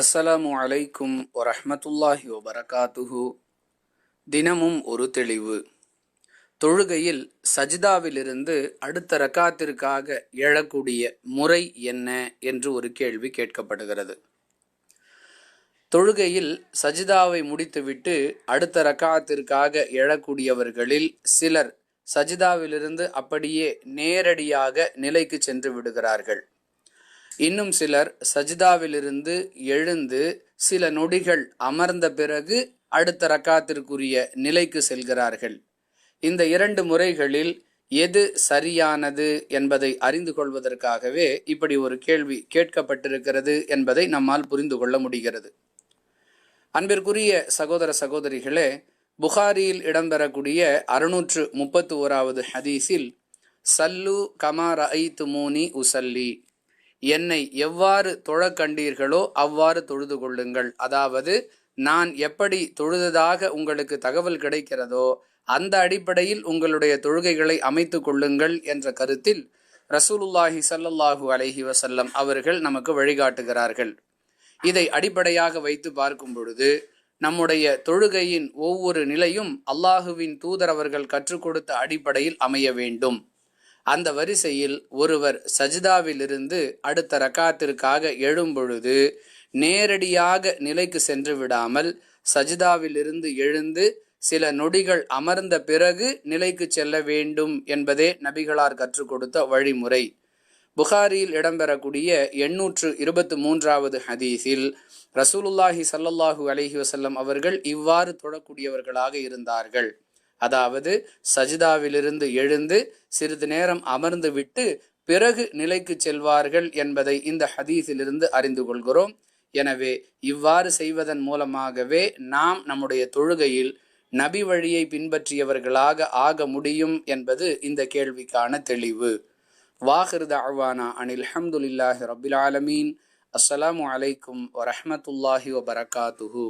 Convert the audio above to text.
அஸ்ஸலாமு அலைக்கும் வரஹமத்துல்லாஹி வபரகாத்துஹு. தினமும் ஒரு தெளிவு. தொழுகையில் சஜிதாவிலிருந்து அடுத்த ரக்காத்திற்காக எழக்கூடிய முறை என்ன என்று ஒரு கேள்வி கேட்கப்படுகிறது. தொழுகையில் சஜிதாவை முடித்துவிட்டு அடுத்த ரக்காத்திற்காக எழக்கூடியவர்களில் சிலர் சஜிதாவிலிருந்து அப்படியே நேரடியாக நிலைக்கு சென்று விடுகிறார்கள். இன்னும் சிலர் சஜிதாவிலிருந்து எழுந்து சில நொடிகள் அமர்ந்த பிறகு அடுத்த ரக்காத்திற்குரிய நிலைக்கு செல்கிறார்கள். இந்த இரண்டு முறைகளில் எது சரியானது என்பதை அறிந்து கொள்வதற்காகவே இப்படி ஒரு கேள்வி கேட்கப்பட்டிருக்கிறது என்பதை நம்மால் புரிந்து கொள்ள முடிகிறது. அன்பிற்குரிய சகோதர சகோதரிகளே புகாரியில் இடம்பெறக்கூடிய அறுநூற்று முப்பத்து ஓராவது ஹதீஸில் சல்லு கமா ஐ துமோனி உசல்லி என்னை எவ்வாறு தொழ கண்டீர்களோ அவ்வாறு தொழுது கொள்ளுங்கள். அதாவது நான் எப்படி தொழுததாக உங்களுக்கு தகவல் கிடைக்கிறதோ அந்த அடிப்படையில் உங்களுடைய தொழுகைகளை அமைத்து கொள்ளுங்கள் என்ற கருத்தில் ரசூலுல்லாஹி சல்லல்லாஹு அலஹி வசல்லம் அவர்கள் நமக்கு வழிகாட்டுகிறார்கள். இதை அடிப்படையாக வைத்து பார்க்கும் பொழுது நம்முடைய தொழுகையின் ஒவ்வொரு நிலையும் அல்லாஹுவின் தூதரவர்கள் கற்றுக் கொடுத்த அடிப்படையில் அமைய வேண்டும். அந்த வரிசையில் ஒருவர் சஜிதாவிலிருந்து அடுத்த ரக்காத்திற்காக எழும்பொழுது நேரடியாக நிலைக்கு சென்று விடாமல் சஜிதாவிலிருந்து எழுந்து சில நொடிகள் அமர்ந்த பிறகு நிலைக்கு செல்ல வேண்டும் என்பதே நபிகளார் கற்றுக் கொடுத்த வழிமுறை. புகாரியில் இடம்பெறக்கூடிய எண்ணூற்று இருபத்தி மூன்றாவது ஹதீஸில் ரசூலுல்லாஹி சல்லல்லாஹூ அலஹி வசல்லம் அவர்கள் இவ்வாறு தொழக்கூடியவர்களாக இருந்தார்கள். அதாவது சஜிதாவிலிருந்து எழுந்து சிறிது நேரம் அமர்ந்து விட்டு பிறகு நிலைக்கு செல்வார்கள் என்பதை இந்த ஹதீஸிலிருந்து அறிந்து கொள்கிறோம். எனவே இவ்வாறு செய்வதன் மூலமாகவே நாம் நம்முடைய தொழுகையில் நபி வழியை பின்பற்றியவர்களாக ஆக முடியும் என்பது இந்த கேள்விக்கான தெளிவு. வாஹிருத அவானா அனில் அஹமதுல்லாஹி ரபில் ஆலமீன். அஸ்ஸலாமு அலைக்கும் வரஹமத்துல்லாஹி வபரகாத்துஹூ.